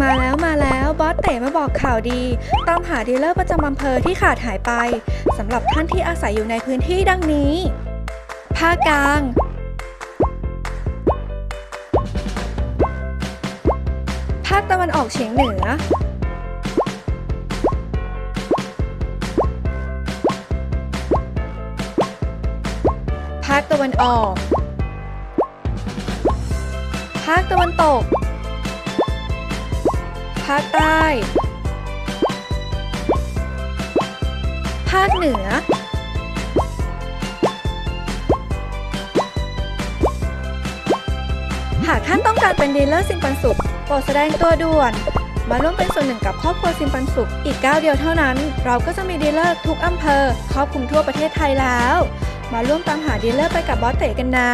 มาแล้วมาแล้วบอสเต๋มาบอกข่าวดี ตามหาดีลเลอร์ประจำอำเภอที่ขาดหายไปสำหรับท่านที่อาศัยอยู่ในพื้นที่ดังนี้ ภาคกลาง ภาคตะวันออกเฉียงเหนือ ภาคตะวันออก ภาคตะวันตกาคใต้ ภาคเหนือ หากท่านต้องการเป็นดีลเลอร์ซิมปันสุขโปรดแสดงตัวด่วน มาร่วมเป็นส่วนหนึ่งกับครอบครัวซิมปันสุขอีกก้าวเดียวเท่านั้น เราก็จะมีดีลเลอร์ทุกอำเภอ ครอบคลุมทั่วประเทศไทยแล้ว มาร่วมตามหาดีลเลอร์ไปกับบอสเต๋กันนะ